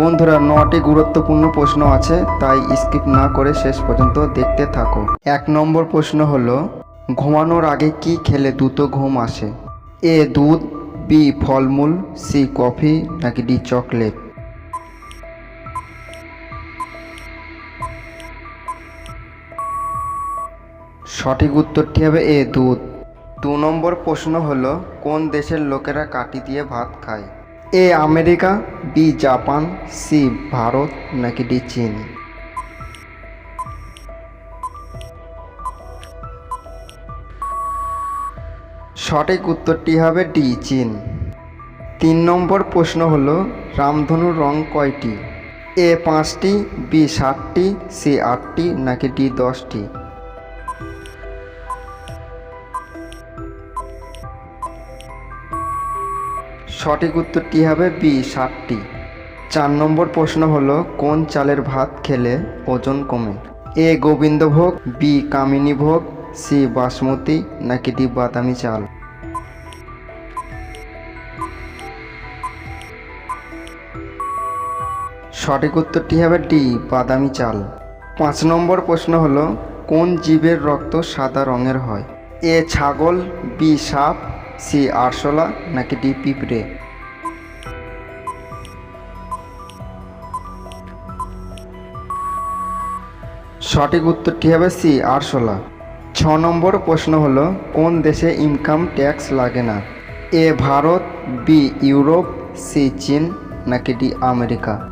বন্ধুরা, নটি গুরুত্বপূর্ণ প্রশ্ন আছে, তাই স্কিপ না করে শেষ পর্যন্ত দেখতে থাকো। এক নম্বর প্রশ্ন হলো, ঘুমানোর আগে কি খেলে দ্রুত ঘুম আসে? এ, দুধ, বি, ফলমূল, সি, কফি, নাকি ডি, চকলেট? সঠিক উত্তরটি হবে এ, দুধ। দু নম্বর প্রশ্ন হলো, কোন দেশের লোকেরা কাঠি দিয়ে ভাত খায়? A America, B Japan, C Bharat, নাকি ডি চীন? সঠিক উত্তরটি হবে ডি, চীন। তিন নম্বর প্রশ্ন হল, রামধনুর রং কয়টি? এ পাঁচটি, বি সাতটি, সি আটটি, নাকি ডি দশটি? সঠিক উত্তরটি হবে বি ষাটটি চার নম্বর প্রশ্ন হলো, কোন চালের ভাত খেলে ওজন কমে? এ, গোবিন্দভোগ, বি কামিনী ভোগ সি, বাসমতি, নাকি ডি, বাদামি চাল? সঠিক উত্তরটি হবে ডি, বাদামি চাল। পাঁচ নম্বর প্রশ্ন হলো, কোন জীবের রক্ত সাদা রঙের হয়? এ, ছাগল, বি, সাপ সি আরশোলা নাকি ডি পিঁপড়ে? সঠিক উত্তরটি হবে? সি আরশোলা। ছ নম্বর প্রশ্ন হলো, কোন দেশে ইনকাম ট্যাক্স লাগে না? A Bharat, B Europe, C Chin নাকি ডি আমেরিকা?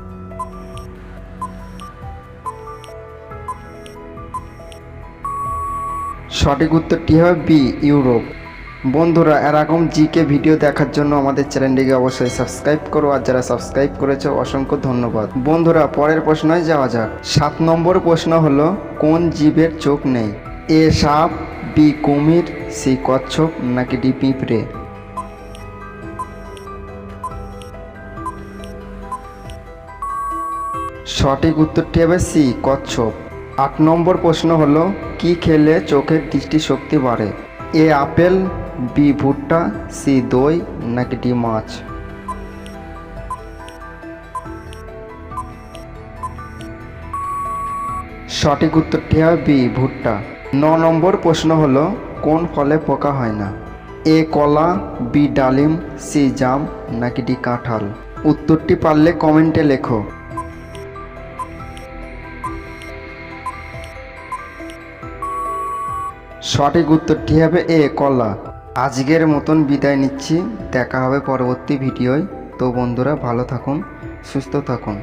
সঠিক উত্তরটি হবে? B Europe. বন্ধুরা এরকম জিকে ভিডিও দেখার জন্য আমাদের চ্যানেলটিকে অবশ্যই সাবস্ক্রাইব করো আর যারা সাবস্ক্রাইব করেছে, অসংখ্য ধন্যবাদ। বন্ধুরা, পরের প্রশ্নে যাওয়া যাক। সাত নম্বর প্রশ্ন হলো, কোন জীবের চোখ নেই? এ সাপ বি কুমির সি কচ্ছপ, নাকি ডি পিঁপড়ে? সঠিক উত্তরটি হবে সি কচ্ছপ। আট নম্বর প্রশ্ন হলো, কি খেলে চোখের দৃষ্টিশক্তি বাড়ে? এ আপেল বি ভুট্টা, সি দই, নাকি ডি মাছ? সঠিক উত্তরটি হবে বি ভুট্টা। ন নম্বর প্রশ্ন হলো, কোন ফলে পোকা হয় না? এ কলা, বি ডালিম, সি জাম, নাকি ডি কাঁঠাল? উত্তরটি পারলে কমেন্টে লেখো। সঠিক উত্তরটি হবে এ, কলা। আজকের মতন বিদায় নিচ্ছি। দেখা হবে পরবর্তী ভিডিওয়। তো বন্ধুরা ভালো থাকুন সুস্থ থাকুন।